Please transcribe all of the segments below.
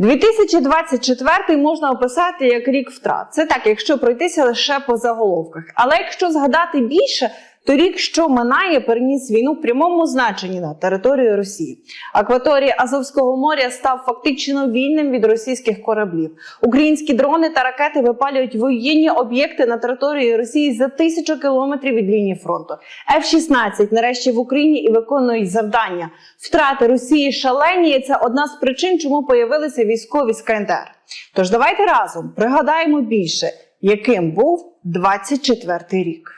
2024 можна описати як рік втрат. Це так, якщо пройтися лише по заголовках. Але якщо згадати більше, то рік, що минає, переніс війну в прямому значенні на територію Росії. Акваторія Азовського моря став фактично вільним від російських кораблів. Українські дрони та ракети випалюють воєнні об'єкти на території Росії за тисячу кілометрів від лінії фронту. F-16 нарешті в Україні і виконують завдання. Втрати Росії шалені. Це одна з причин, чому появилися військові з КНДР. Тож давайте разом пригадаємо більше, яким був 24-й рік.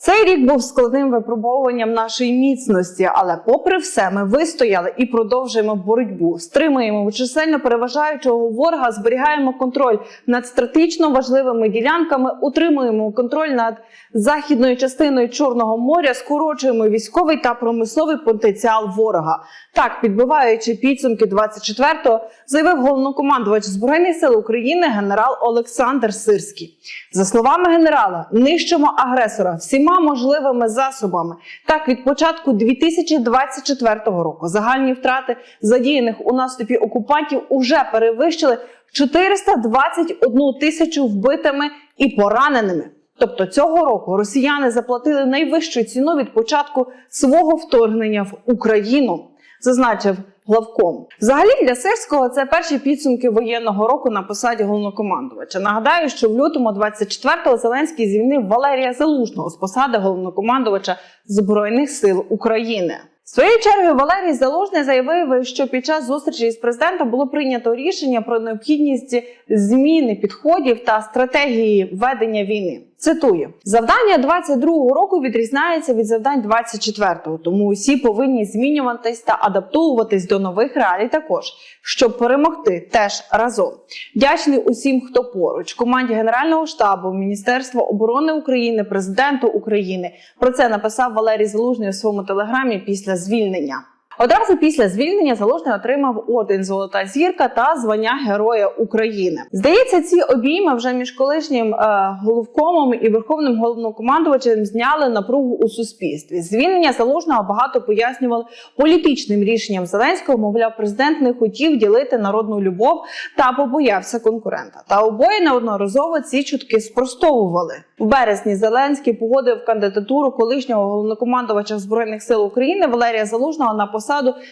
Цей рік був складним випробовуванням нашої міцності, але, попри все, ми вистояли і продовжуємо боротьбу. Стримуємо чисельно переважаючого ворога, зберігаємо контроль над стратегічно важливими ділянками, утримуємо контроль над західною частиною Чорного моря, скорочуємо військовий та промисловий потенціал ворога. Так, підбиваючи підсумки 24-го, заявив головнокомандувач збройних сил України генерал Олександр Сирський. За словами генерала, нищимо агресора всіма можливими засобами. Так, від початку 2024 року загальні втрати задіяних у наступі окупантів уже перевищили 421 тисячу вбитими і пораненими. Тобто цього року росіяни заплатили найвищу ціну від початку свого вторгнення в Україну, зазначив главком. Взагалі для Сирського це перші підсумки воєнного року на посаді головнокомандувача. Нагадаю, що в лютому 24-го Зеленський звільнив Валерія Залужного з посади головнокомандувача Збройних сил України. Своєю чергою Валерій Залужний заявив, що під час зустрічі з президентом було прийнято рішення про необхідність зміни підходів та стратегії ведення війни. Цитую: завдання 22-го року відрізняється від завдань 24-го, тому усі повинні змінюватись та адаптовуватись до нових реалій також, щоб перемогти теж разом. Вдячний усім, хто поруч, команді Генерального штабу, Міністерства оборони України, президенту України. Про це написав Валерій Залужний у своєму телеграмі після звільнення. Одразу після звільнення Залужний отримав орден Золота зірка та звання Героя України. Здається, ці обійми вже між колишнім е, головкомом і верховним головнокомандувачем зняли напругу у суспільстві. Звільнення залужного багато пояснювали політичним рішенням Зеленського. Мовляв, президент не хотів ділити народну любов та побоявся конкурента. Та обоє неодноразово ці чутки спростовували. В березні Зеленський погодив кандидатуру колишнього головнокомандувача збройних сил України Валерія Залужного на посаду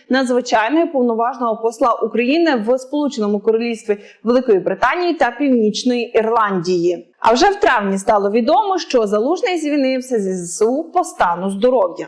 надзвичайного повноважного посла України в Сполученому Королівстві Великої Британії та Північної Ірландії. А вже в травні стало відомо, що залужний звільнився зі ЗСУ по стану здоров'я.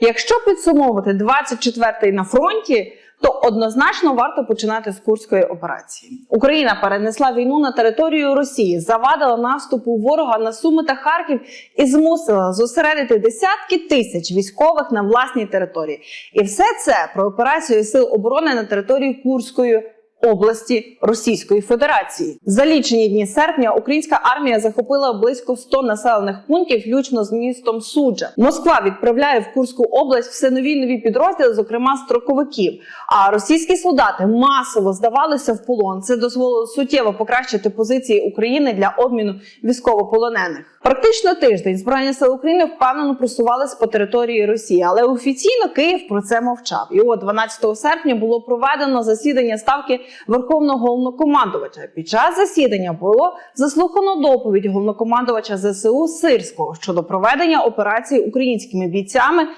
Якщо підсумовувати 24-й на фронті, то однозначно варто починати з курської операції. Україна перенесла війну на територію Росії, завадила наступу ворога на Суми та Харків і змусила зосередити десятки тисяч військових на власній території. І все це про операцію сил оборони на території Курської. Області Російської Федерації за лічені дні серпня українська армія захопила близько 100 населених пунктів, включно з містом Суджа. Москва відправляє в Курську область все нові нові підрозділи, зокрема строковиків. А російські солдати масово здавалися в полон. Це дозволило суттєво покращити позиції України для обміну військовополонених. Практично тиждень збройні сили України впевнено просувалися по території Росії, але офіційно Київ про це мовчав. І от 12 серпня було проведено засідання ставки Верховного головнокомандувача. Під час засідання було заслухано доповідь головнокомандувача ЗСУ Сирського щодо проведення операції українськими бійцями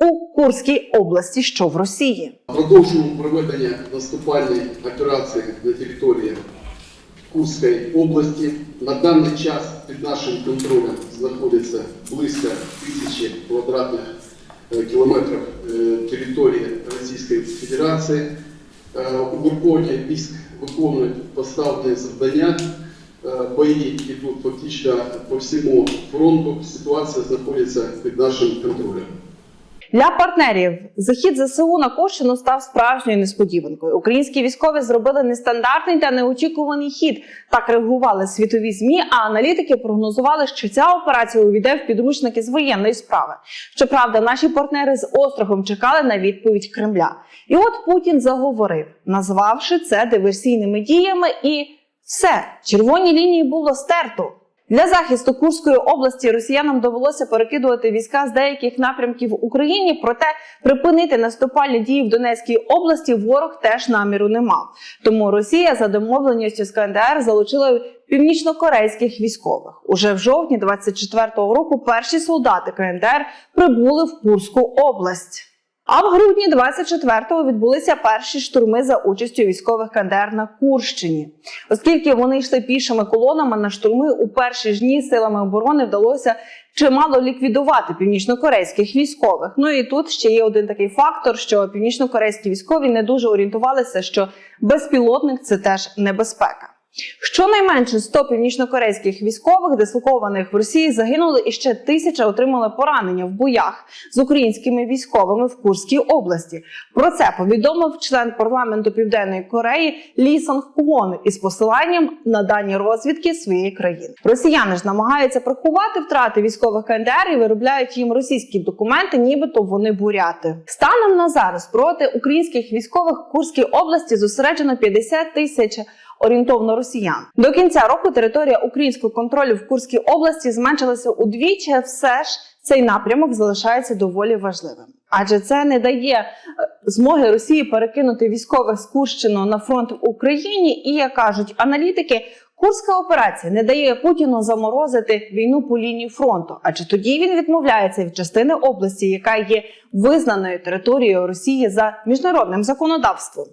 у Курській області, що в Росії. Продовжуємо проведення наступальної операції на території Курської області. На даний час під нашим контролем знаходиться близько тисячі квадратних е, кілометрів е, території Російської Федерації. Е, Буркоті військ виконують поставлені завдання. Е, Бої йдуть фактично по всьому фронту. Ситуація знаходиться під нашим контролем. Для партнерів захід ЗСУ на Курщину став справжньою несподіванкою. Українські військові зробили нестандартний та неочікуваний хід. Так реагували світові змі. А аналітики прогнозували, що ця операція увійде в підручники з воєнної справи. Щоправда, наші партнери з острахом чекали на відповідь Кремля. І от Путін заговорив, назвавши це диверсійними діями, і все червоні лінії було стерто. Для захисту Курської області росіянам довелося перекидувати війська з деяких напрямків в Україні. Проте припинити наступальні дії в Донецькій області ворог теж наміру не мав. Тому Росія за домовленістю з КНДР залучила північнокорейських військових. Уже в жовтні 24-го року перші солдати КНДР прибули в Курську область. А в грудні 24-го відбулися перші штурми за участю військових КНДР на Курщині. Оскільки вони йшли пішими колонами на штурми, у перші ж дні силами оборони вдалося чимало ліквідувати північнокорейських військових. Ну і тут ще є один такий фактор, що північнокорейські військові не дуже орієнтувалися, що безпілотник це теж небезпека. Щонайменше 100 північнокорейських військових, дислокованих в Росії, загинули і ще тисяча отримали поранення в боях з українськими військовими в Курській області. Про це повідомив член парламенту Південної Кореї Лі Сонг Квон із посиланням на дані розвідки своєї країни. Росіяни ж намагаються приховати втрати військових КНДР і виробляють їм російські документи, нібито вони буряти. Станом на зараз проти українських військових в Курській області зосереджено 50 тисяч орієнтовно росіян. До кінця року територія українського контролю в Курській області зменшилася удвічі. Все ж цей напрямок залишається доволі важливим, адже це не дає е, змоги Росії перекинути військових з на фронт в Україні. І як кажуть аналітики. Курська операція не дає Путіну заморозити війну по лінії фронту, адже тоді він відмовляється від частини області, яка є визнаною територією Росії за міжнародним законодавством.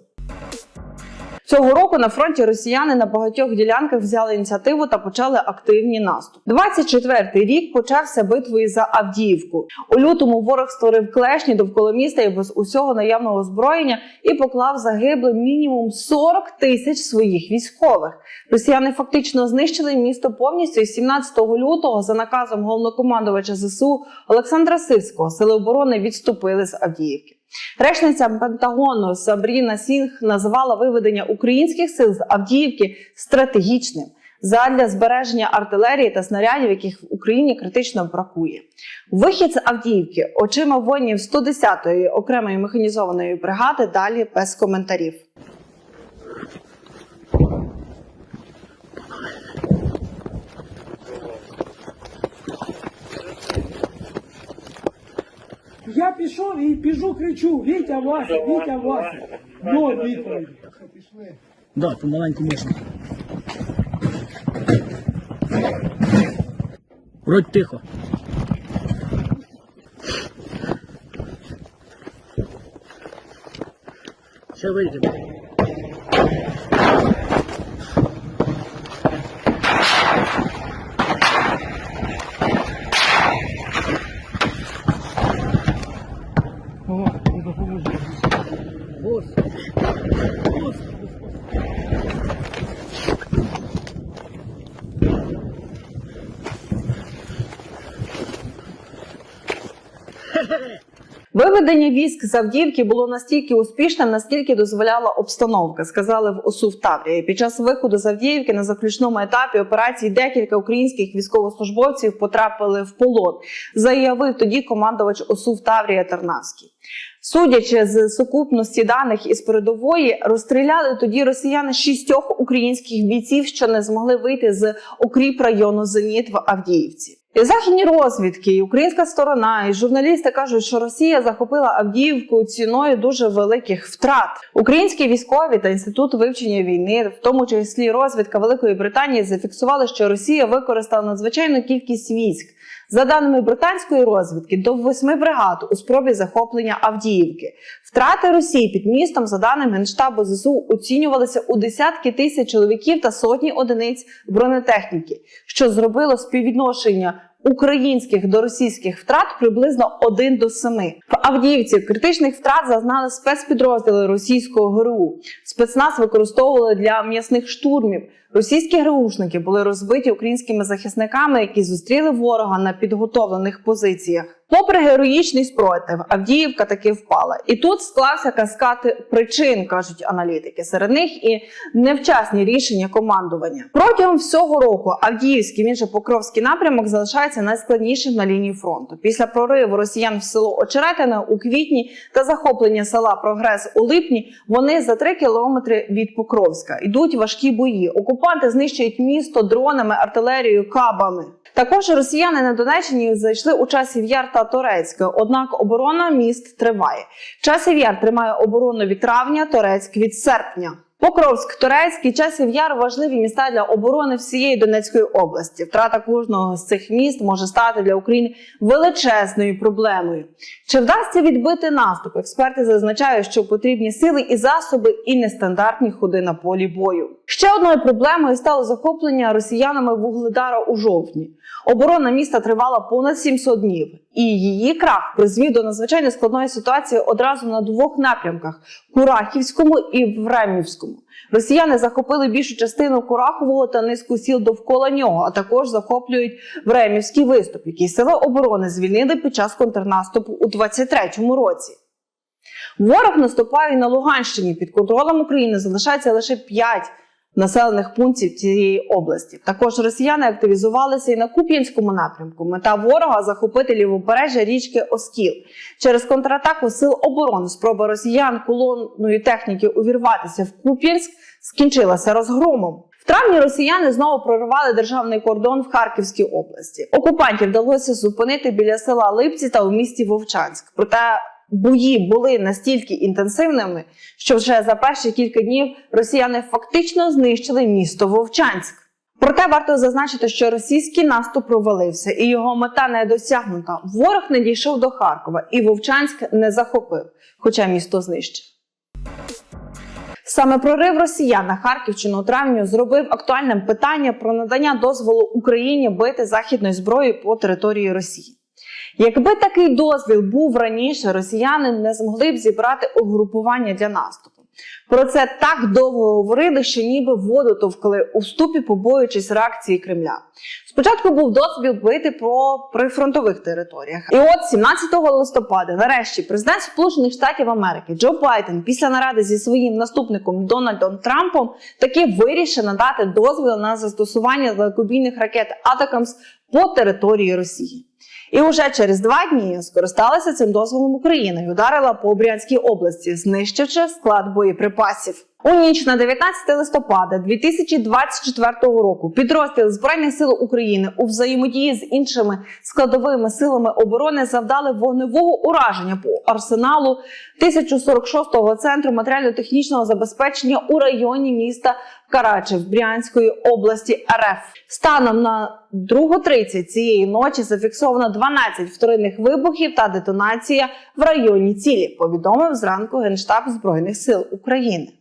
Цього року на фронті росіяни на багатьох ділянках взяли ініціативу та почали активні наступ. 24-й рік почався битвою за Авдіївку. У лютому ворог створив клешні довкола міста і без усього наявного озброєння і поклав загиблим мінімум 40 тисяч своїх військових. Росіяни фактично знищили місто повністю і 17 лютого за наказом головнокомандувача ЗСУ Олександра Сирського сили оборони відступили з Авдіївки. Речниця Пентагону Сабріна Сінг назвала виведення українських сил з Авдіївки стратегічним задля збереження артилерії та снарядів, яких в Україні критично бракує. Вихід з Авдіївки очима воїнів 110-ї окремої механізованої бригади далі без коментарів. Я пішов і біжу, кричу, Вітя Вася, Вітя Вася. До відповіді. Да, помаленьку можна. Вроді тихо. Ще вийдемо. Виведення військ з Авдіївки було настільки успішним, наскільки дозволяла обстановка, сказали в ОСУ в Таврії. Під час виходу з Авдіївки на заключному етапі операції декілька українських військовослужбовців потрапили в полон. Заявив тоді командувач ОСУ в Таврія Тарнавський. Судячи з сукупності даних із передової, розстріляли тоді росіяни шістьох українських бійців, що не змогли вийти з укріп району Зеніт в Авдіївці. Західні розвідки, і українська сторона, і журналісти кажуть, що Росія захопила Авдіївку ціною дуже великих втрат. Українські військові та інститут вивчення війни, в тому числі розвідка Великої Британії, зафіксували, що Росія використала надзвичайну кількість військ. За даними британської розвідки, до восьми бригад у спробі захоплення Авдіївки. Втрати Росії під містом, за даними Генштабу ЗСУ, оцінювалися у десятки тисяч чоловіків та сотні одиниць бронетехніки, що зробило співвідношення українських до російських втрат приблизно 1 до 7. В Авдіївці критичних втрат зазнали спецпідрозділи російського ГРУ. Спецназ використовували для м'ясних штурмів. Російські ГРУшники були розбиті українськими захисниками, які зустріли ворога на підготовлених позиціях. Попри героїчний спротив, Авдіївка таки впала. І тут склався каскад причин, кажуть аналітики. Серед них і невчасні рішення командування. Протягом всього року Авдіївський, він же Покровський напрямок залишається найскладнішим на лінії фронту. Після прориву росіян в село Очеретине у квітні та захоплення села Прогрес у липні. Вони за три кілометри від Покровська йдуть важкі бої. Окупанти знищують місто дронами, артилерією, кабами. Також росіяни на Донеччині зайшли у часів Яр та Торецьке. Однак оборона міст триває. Часів Яр тримає оборону від травня, Торецьк від серпня. Покровськ, Торецьк і Часів Яр важливі міста для оборони всієї Донецької області. Втрата кожного з цих міст може стати для України величезною проблемою. Чи вдасться відбити наступ? Експерти зазначають, що потрібні сили і засоби, і нестандартні ходи на полі бою. Ще одною проблемою стало захоплення росіянами вугледара у жовтні. Оборона міста тривала понад 700 днів, і її крах призвів до надзвичайно складної ситуації одразу на двох напрямках: Курахівському і Времівському. Росіяни захопили більшу частину Курахового та низку сіл довкола нього, а також захоплюють Времівський виступ, який сили оборони звільнили під час контрнаступу у 23-му році. Ворог наступає на Луганщині. Під контролем України залишається лише 5 населених пунктів цієї області. Також росіяни активізувалися і на Куп'янському напрямку. Мета ворога захопити лівобережжя річки Оскіл. Через контратаку сил оборони спроба росіян колонної техніки увірватися в Куп'янськ скінчилася розгромом. В травні росіяни знову проривали державний кордон в Харківській області. Окупантів вдалося зупинити біля села Липці та у місті Вовчанськ. Проте бої були настільки інтенсивними, що вже за перші кілька днів росіяни фактично знищили місто Вовчанськ. Проте варто зазначити, що російський наступ провалився, і його мета не досягнута. Ворог не дійшов до Харкова, і Вовчанськ не захопив, хоча місто знищив. Саме прорив росіян на Харківщину у травні зробив актуальним питання про надання дозволу Україні бити західною зброєю по території Росії. Якби такий дозвіл був раніше, росіяни не змогли б зібрати угрупування для наступу. Про це так довго говорили, що ніби воду товкли у ступі, побоюючись реакції Кремля. Спочатку був дозвіл бити по прифронтових територіях. І от 17 листопада, нарешті, президент Сполучених Штатів Америки Джо Байден після наради зі своїм наступником Дональдом Трампом таки вирішив надати дозвіл на застосування далекобійних ракет Атакамс по території Росії. І уже через два дні скористалася цим дозволом Україна і ударила по Брянській області, знищивши склад боєприпасів. У ніч на 19 листопада 2024 року підрозділ збройних сил України у взаємодії з іншими складовими силами оборони завдали вогневого ураження по арсеналу 1046-го центру матеріально-технічного забезпечення у районі міста Карачев Брянської області РФ. Станом на 2.30 цієї ночі зафіксовано 12 вторинних вибухів та детонація в районі цілі. Повідомив зранку Генштаб Збройних сил України.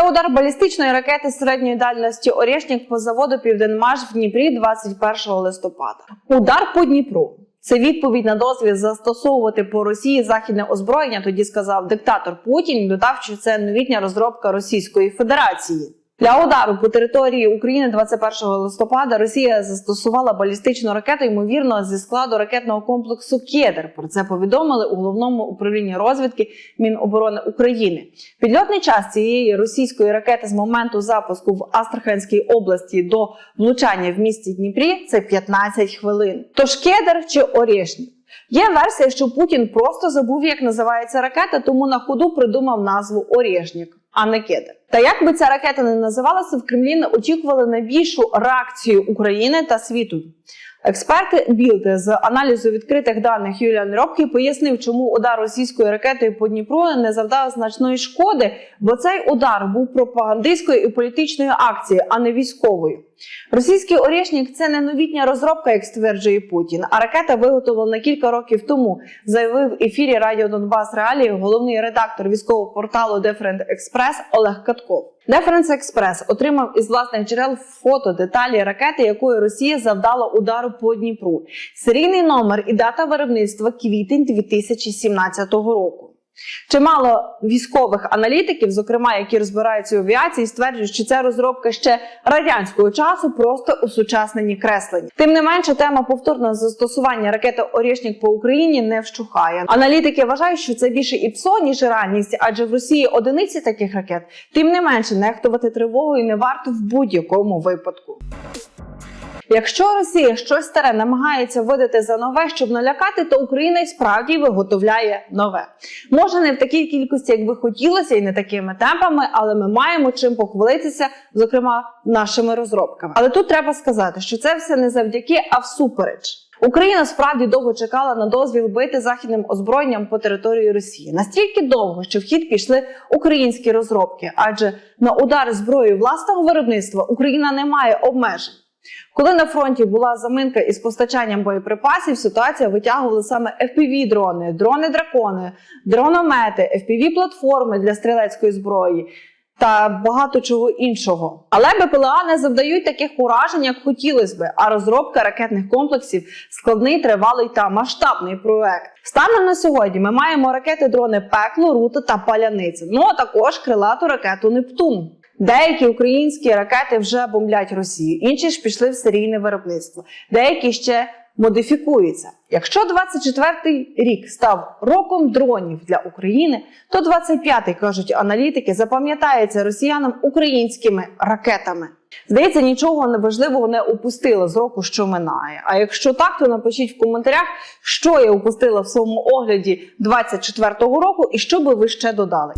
Це удар балістичної ракети середньої дальності Орєшнік по заводу Південмаш в Дніпрі 21 листопада. Удар по Дніпру. Це відповідь на дозвіл застосовувати по Росії західне озброєння. Тоді сказав диктатор Путін. Додав, що це новітня розробка Російської Федерації. Для удару по території України 21 листопада Росія застосувала балістичну ракету, ймовірно, зі складу ракетного комплексу Кедр. Про це повідомили у головному управлінні розвідки Міноборони України. Підльотний час цієї російської ракети з моменту запуску в Астраханській області до влучання в місті Дніпрі це 15 хвилин. Тож Кедр чи Орєшнік? Є версія, що Путін просто забув, як називається ракета, тому на ходу придумав назву Орєшнік, а не Кедр. Та як би ця ракета не називалася, в Кремлі не очікували найбільшу реакцію України та світу. Експерт Білд з аналізу відкритих даних Юліан Робкі пояснив, чому удар російською ракетою по Дніпру не завдав значної шкоди, бо цей удар був пропагандистською і політичною акцією, а не військовою. Російський орєшнік це не новітня розробка, як стверджує Путін. А ракета виготовлена кілька років тому, заявив в ефірі Радіо Донбас Реалії головний редактор військового порталу Дефренд Експрес Олег Катков. Деференс Експрес отримав із власних джерел фото деталі ракети, якою Росія завдала удару по Дніпру. Серійний номер і дата виробництва квітень 2017 року. Чимало військових аналітиків, зокрема, які розбираються у авіації, стверджують, що це розробка ще радянського часу, просто усучаснені креслення. Тим не менше, тема повторного застосування ракети Орєшнік по Україні не вщухає. Аналітики вважають, що це більше і ПСО, ніж реальність, адже в Росії одиниці таких ракет. Тим не менше, нехтувати тривогою не варто в будь-якому випадку. Якщо Росія щось старе намагається видати за нове, щоб налякати, то Україна і справді виготовляє нове. Може не в такій кількості, як би хотілося, і не такими темпами, але ми маємо чим похвалитися, зокрема нашими розробками. Але тут треба сказати, що це все не завдяки, а всупереч. Україна справді довго чекала на дозвіл бити західним озброєнням по території Росії настільки довго, що в хід пішли українські розробки, адже на удар зброєю власного виробництва Україна не має обмежень. Коли на фронті була заминка із постачанням боєприпасів, ситуація витягували саме FPV-дрони, дрони-дракони, дрономети, FPV-платформи для стрілецької зброї та багато чого іншого. Але БПЛА не завдають таких уражень, як хотілося би. А розробка ракетних комплексів складний, тривалий та масштабний проект. Станом на сьогодні ми маємо ракети дрони Пекло, Рута та Паляниця. Ну а також крилату ракету Нептун. Деякі українські ракети вже бомблять Росію, інші ж пішли в серійне виробництво. Деякі ще модифікуються. Якщо 24-й рік став роком дронів для України, то 25-й, кажуть аналітики, запам'ятається росіянам українськими ракетами. Здається, нічого неважливого не упустила з року, що минає. А якщо так, то напишіть в коментарях, що я упустила в своєму огляді 24-го року і що би ви ще додали.